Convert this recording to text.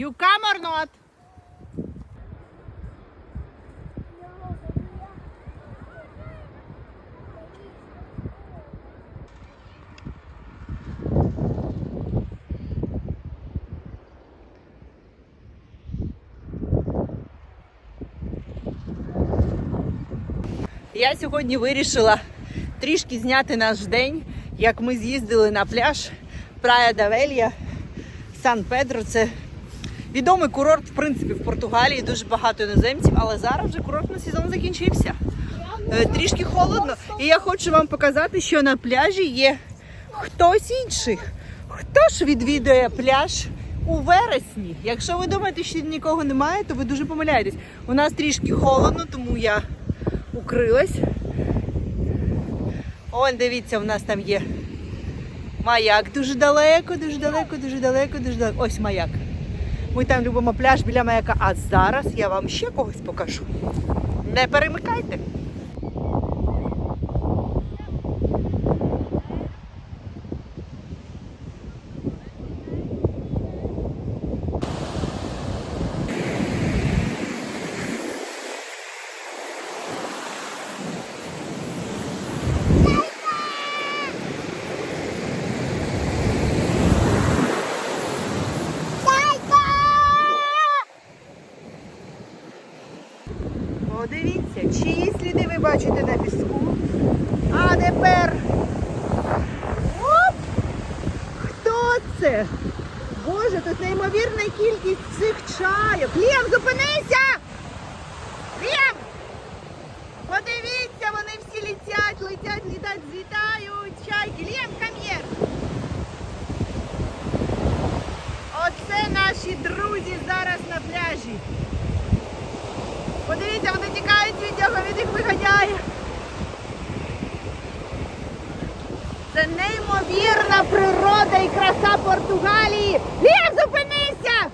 You come or not? Я сьогодні вирішила трішки зняти наш день, як ми з'їздили на пляж Прая да Велья, Сан Педро. Це відомий курорт, в принципі, в Португалії дуже багато іноземців, але зараз вже курортний сезон закінчився. Е, Трішки холодно. І я хочу вам показати, що на пляжі є хтось інший. Хто ж відвідує пляж у вересні? Якщо ви думаєте, що нікого немає, то ви дуже помиляєтесь. У нас трішки холодно, тому я укрилась. Ось дивіться, у нас там є маяк дуже далеко, дуже далеко, дуже далеко, дуже далеко. Ось маяк. Ми там любимо пляж біля маяка. А зараз я вам ще когось покажу. Не перемикайте. Подивіться, чиї сліди ви бачите на піску. А тепер. Оп! Хто це? Боже, тут неймовірна кількість цих чайок. Лєм, зупинися! Лєм! Подивіться, вони всі летять, летять, літать, злітають. Чайки. Лєм, кам'єр! Оце наші друзі зараз на пляжі. Подивіться, вони тікають від нього, він їх виганяє. Це неймовірна природа і краса Португалії. Лєв, зупинися!